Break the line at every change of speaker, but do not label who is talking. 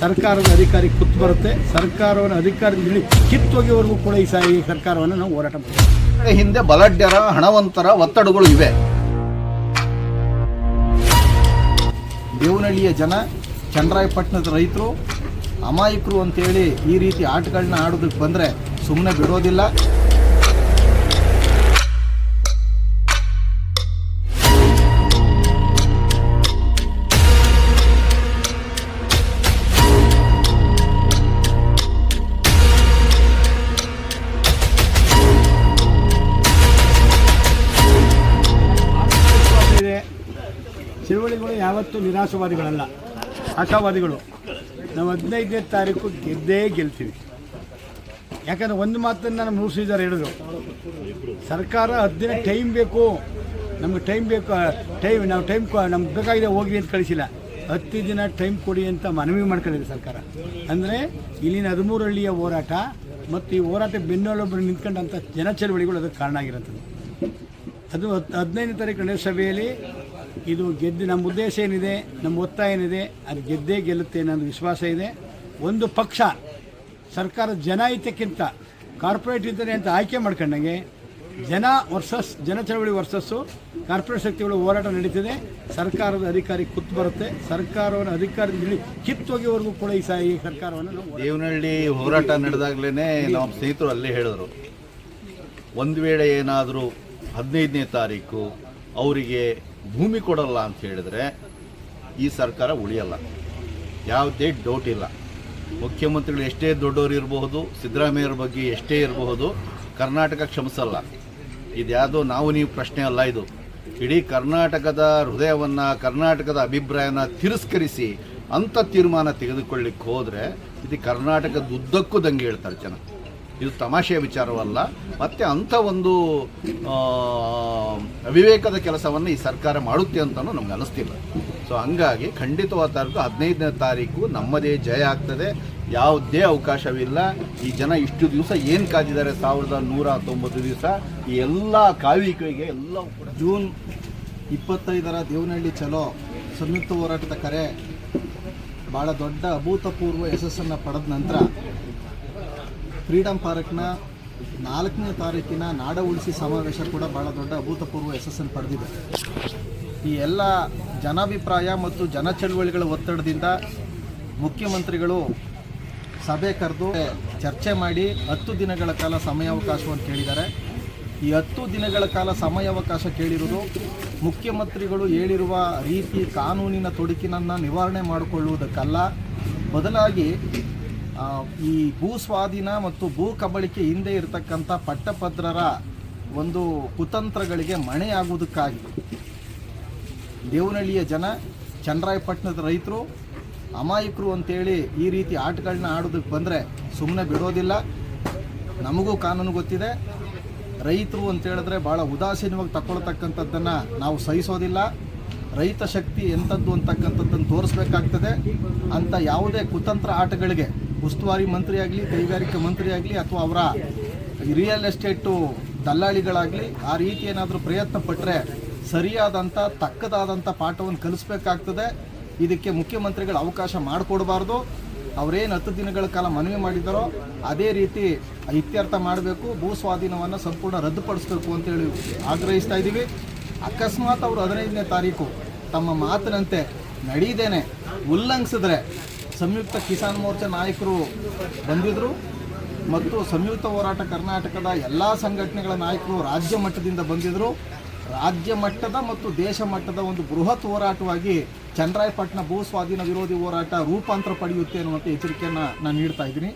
ಸರ್ಕಾರದ ಅಧಿಕಾರಿ ಕುತ್ತು ಬರುತ್ತೆ. ಸರ್ಕಾರವನ್ನು ಅಧಿಕಾರಿ ಕಿತ್ತೋಗಿವರೆಗೂ ಕೂಡ ಈ ಸಾರಿ ಸರ್ಕಾರವನ್ನು ನಾವು ಹೋರಾಟ ಮಾಡ್ತೀವಿ.
ಹಿಂದೆ ಬಲಾಢ್ಯರ ಹಣವಂತರ ಒತ್ತಡಗಳು ಇವೆ. ದೇವನಹಳ್ಳಿಯ ಜನ, ಚಂದ್ರಾಯಪಟ್ಟಣದ ರೈತರು, ಅಮಾಯಕರು ಅಂತೇಳಿ ಈ ರೀತಿ ಆಟಗಳನ್ನ ಆಡೋದಕ್ಕೆ ಬಂದರೆ ಸುಮ್ಮನೆ ಬಿಡೋದಿಲ್ಲ.
ಚಳುವಳಿಗಳು ಯಾವತ್ತೂ ನಿರಾಶವಾದಿಗಳಲ್ಲ. ಆಶಾವಾದಿಗಳು. ನಾವು ಹದಿನೈದನೇ ತಾರೀಕು ಗೆದ್ದೇ ಗೆಲ್ತೀವಿ. ಯಾಕಂದ್ರೆ ಒಂದು ಮಾತನ್ನು ನಾನು ಮೂರು ಸೀಜರ್ ಹೇಳಿದ್ರು. ಸರ್ಕಾರ ಹದಿನೈದು ದಿನ ಟೈಮ್ ಬೇಕು. ನಮ್ಗೆ ಟೈಮ್ ಬೇಕು. ಟೈಮ್ ನಾವು ಟೈಮ್ ನಮ್ಗೆ ಬೇಕಾಗಿದೆ ಹೋಗಿ ಅಂತ ಕಳಿಸಿಲ್ಲ. ಹತ್ತು ದಿನ ಟೈಮ್ ಕೊಡಿ ಅಂತ ಮನವಿ ಮಾಡ್ಕೊಂಡಿದೆ ಸರ್ಕಾರ. ಅಂದರೆ ಇಲ್ಲಿನ ಹದಿಮೂರು ಹಳ್ಳಿಯ ಹೋರಾಟ ಮತ್ತು ಈ ಹೋರಾಟ ಬೆನ್ನೊಳೊಬ್ಬರು ನಿಂತ್ಕೊಂಡಂಥ ಜನ ಚಳವಳಿಗಳು ಅದಕ್ಕೆ ಕಾರಣ ಆಗಿರುತ್ತದೆ ಅದು ಹದಿನೈದನೇ ತಾರೀಕು ನಡೆಯೋ ಸಭೆಯಲ್ಲಿ ಇದು ಗೆದ್ದು ನಮ್ಮ ಉದ್ದೇಶ ಏನಿದೆ, ನಮ್ಮ ಒತ್ತಾಯ ಏನಿದೆ, ಅದು ಗೆದ್ದೇ ಗೆಲ್ಲುತ್ತೆ ಅನ್ನೋ ವಿಶ್ವಾಸ ಇದೆ. ಒಂದು ಪಕ್ಷ ಸರ್ಕಾರ ಜನಹಿತಕ್ಕಿಂತ ಕಾರ್ಪೊರೇಟ್ ಇದ್ದಾರೆ ಅಂತ ಆಯ್ಕೆ ಮಾಡ್ಕೊಂಡಂಗೆ ಜನ ವರ್ಸಸ್, ಜನ ಚಳವಳಿ ವರ್ಸಸ್ಸು, ಕಾರ್ಪೊರೇಟ್ ಶಕ್ತಿಗಳು ಹೋರಾಟ ನಡೀತಿದೆ. ಸರ್ಕಾರದ ಅಧಿಕಾರಿ ಕುತ್ತು ಬರುತ್ತೆ. ಸರ್ಕಾರವನ್ನು ಅಧಿಕಾರದಲ್ಲಿ ಕಿತ್ತೋಗಿವರೆಗೂ ಕೂಡ ಈ ಈ ಸರ್ಕಾರವನ್ನು
ದೇವನಹಳ್ಳಿ ಹೋರಾಟ ನಡೆದಾಗಲೇ ನಮ್ಮ ಸ್ನೇಹಿತರು ಅಲ್ಲೇ ಹೇಳಿದ್ರು. ಒಂದು ವೇಳೆ ಏನಾದರೂ ಹದಿನೈದನೇ ತಾರೀಕು, ಅವರಿಗೆ ಭೂಮಿ ಕೊಡಲ್ಲ ಅಂತ ಹೇಳಿದ್ರೆ ಈ ಸರ್ಕಾರ ಉಳಿಯಲ್ಲ. ಯಾವುದೇ ಡೌಟ್ ಇಲ್ಲ. ಮುಖ್ಯಮಂತ್ರಿಗಳು ಎಷ್ಟೇ ದೊಡ್ಡವರು ಇರಬಹುದು ಸಿದ್ದರಾಮಯ್ಯರ ಬಗ್ಗೆ ಎಷ್ಟೇ ಇರಬಹುದು, ಕರ್ನಾಟಕ ಕ್ಷಮಿಸಲ್ಲ. ಇದ್ಯಾವುದೋ ನಾವು ನೀವು ಪ್ರಶ್ನೆ ಅಲ್ಲ ಇದು. ಇಡೀ ಕರ್ನಾಟಕದ ಹೃದಯವನ್ನು, ಕರ್ನಾಟಕದ ಅಭಿಪ್ರಾಯನ ತಿರಸ್ಕರಿಸಿ ಅಂಥ ತೀರ್ಮಾನ ತೆಗೆದುಕೊಳ್ಳಿಕ್ಕೆ ಹೋದರೆ, ಇದು ಕರ್ನಾಟಕದ ಉದ್ದಕ್ಕೂ ದಂಗೆ ಹೇಳ್ತಾರೆ ಜನ. ಇದು ತಮಾಷೆಯ ವಿಚಾರವಲ್ಲ, ಮತ್ತು ಅಂಥ ಒಂದು ಅವಿವೇಕದ ಕೆಲಸವನ್ನು ಈ ಸರ್ಕಾರ ಮಾಡುತ್ತೆ ಅಂತಲೂ ನಮ್ಗೆ ಅನಿಸ್ತಿಲ್ಲ. ಸೊ ಹಂಗಾಗಿ ಖಂಡಿತವಾದ ತಾರೀಕು, ಹದಿನೈದನೇ ತಾರೀಕು ನಮ್ಮದೇ ಜಯ ಆಗ್ತದೆ. ಯಾವುದೇ ಅವಕಾಶವಿಲ್ಲ. ಈ ಜನ ಇಷ್ಟು ದಿವಸ ಏನು ಕಾದಿದ್ದಾರೆ? ಸಾವಿರದ ನೂರ ಹತ್ತೊಂಬತ್ತು ದಿವಸ. ಈ ಎಲ್ಲ ಕಾವಿಕೆಗೆ ಎಲ್ಲ ಕೂಡ
ಜೂನ್ ಇಪ್ಪತ್ತೈದರ ದೇವನಹಳ್ಳಿ ಚಲೋ ಸಂಯುಕ್ತ ಹೋರಾಟದ ಕರೆ. ಭಾಳ ದೊಡ್ಡ, ಅಭೂತಪೂರ್ವ ಯಶಸ್ಸನ್ನು ಪಡೆದ ನಂತರ ಫ್ರೀಡಮ್ ಪಾರ್ಕ್ನ ನಾಲ್ಕನೇ ತಾರೀಕಿನ ನಾಡ ಉಳಿಸಿ ಸಮಾವೇಶ ಕೂಡ ಭಾಳ ದೊಡ್ಡ ಅಭೂತಪೂರ್ವ ಯಶಸ್ಸನ್ನು ಪಡೆದಿದೆ. ಈ ಎಲ್ಲ ಜನಾಭಿಪ್ರಾಯ ಮತ್ತು ಜನ ಚಳುವಳಿಗಳ ಒತ್ತಡದಿಂದ ಮುಖ್ಯಮಂತ್ರಿಗಳು ಸಭೆ ಕರೆದು ಚರ್ಚೆ ಮಾಡಿ ಹತ್ತು ದಿನಗಳ ಕಾಲ ಸಮಯಾವಕಾಶವನ್ನು ಕೇಳಿದ್ದಾರೆ. ಈ ಹತ್ತು ದಿನಗಳ ಕಾಲ ಸಮಯಾವಕಾಶ ಕೇಳಿರುವುದು ಮುಖ್ಯಮಂತ್ರಿಗಳು ಹೇಳಿರುವ ರೀತಿ ಕಾನೂನಿನ ತೊಡಕಿನನ್ನು ನಿವಾರಣೆ ಮಾಡಿಕೊಳ್ಳುವುದಕ್ಕಲ್ಲ. ಬದಲಾಗಿ ಈ ಭೂ ಸ್ವಾಧೀನ ಮತ್ತು ಭೂ ಕಬಳಿಕೆ ಹಿಂದೆ ಇರತಕ್ಕಂಥ ಪಟ್ಟಭದ್ರರ ಒಂದು ಕುತಂತ್ರಗಳಿಗೆ ಮಣೆಯಾಗುವುದಕ್ಕಾಗಿ ದೇವನಹಳ್ಳಿಯ ಜನ ಚಂದ್ರಾಯಪಟ್ಟಣದ ರೈತರು, ಅಮಾಯಕರು ಅಂತೇಳಿ ಈ ರೀತಿ ಆಟಗಳನ್ನ ಆಡೋದಕ್ಕೆ ಬಂದರೆ ಸುಮ್ಮನೆ ಬಿಡೋದಿಲ್ಲ. ನಮಗೂ ಕಾನೂನು ಗೊತ್ತಿದೆ. ರೈತರು ಅಂತೇಳಿದ್ರೆ ಭಾಳ ಉದಾಸೀನವಾಗಿ ತಗೊಳ್ತಕ್ಕಂಥದ್ದನ್ನು ನಾವು ಸಹಿಸೋದಿಲ್ಲ. ರೈತ ಶಕ್ತಿ ಎಂಥದ್ದು ಅಂತಕ್ಕಂಥದ್ದನ್ನು ತೋರಿಸ್ಬೇಕಾಗ್ತದೆ. ಅಂಥ ಯಾವುದೇ ಕುತಂತ್ರ ಆಟಗಳಿಗೆ ಉಸ್ತುವಾರಿ ಮಂತ್ರಿ ಆಗಲಿ, ಕೈಗಾರಿಕಾ ಮಂತ್ರಿ ಆಗಲಿ ಅಥವಾ ಅವರ ರಿಯಲ್ ಎಸ್ಟೇಟು ದಲ್ಲಾಳಿಗಳಾಗಲಿ, ಆ ರೀತಿ ಏನಾದರೂ ಪ್ರಯತ್ನ ಪಟ್ಟರೆ ಸರಿಯಾದಂಥ ತಕ್ಕದಾದಂಥ ಪಾಠವನ್ನು ಕಲಿಸ್ಬೇಕಾಗ್ತದೆ. ಇದಕ್ಕೆ ಮುಖ್ಯಮಂತ್ರಿಗಳು ಅವಕಾಶ ಮಾಡಿಕೊಡಬಾರ್ದು. ಅವರೇನು ಹತ್ತು ದಿನಗಳ ಕಾಲ ಮನವಿ ಮಾಡಿದ್ದಾರೋ ಅದೇ ರೀತಿ ಇತ್ಯರ್ಥ ಮಾಡಬೇಕು. ಭೂ ಸ್ವಾಧೀನವನ್ನು ಸಂಪೂರ್ಣ ರದ್ದುಪಡಿಸಬೇಕು ಅಂತೇಳಿ ಆಗ್ರಹಿಸ್ತಾ ಇದ್ದೀವಿ. ಅಕಸ್ಮಾತ್ ಅವರು ಹದಿನೈದನೇ ತಾರೀಕು ತಮ್ಮ ಮಾತಿನಂತೆ ನಡೀದೇನೆ ಉಲ್ಲಂಘಿಸಿದ್ರೆ ಸಂಯುಕ್ತ ಕಿಸಾನ್ ಮೋರ್ಚಾ ನಾಯಕರು ಬಂದಿದ್ದರು ಮತ್ತು ಸಂಯುಕ್ತ ಹೋರಾಟ ಕರ್ನಾಟಕದ ಎಲ್ಲ ಸಂಘಟನೆಗಳ ನಾಯಕರು ರಾಜ್ಯ ಮಟ್ಟದಿಂದ ಬಂದಿದ್ದರು ರಾಜ್ಯ ಮಟ್ಟದ ಮತ್ತು ದೇಶ ಮಟ್ಟದ ಒಂದು ಬೃಹತ್ ಹೋರಾಟವಾಗಿ ಚಂದ್ರಾಯಪಟ್ಟಣ ಭೂ ಸ್ವಾಧೀನ ವಿರೋಧಿ ಹೋರಾಟ ರೂಪಾಂತರ ಪಡೆಯುತ್ತೆ ಅನ್ನುವಂಥ ಎಚ್ಚರಿಕೆಯನ್ನು ನಾನು ನೀಡ್ತಾ ಇದ್ದೀನಿ.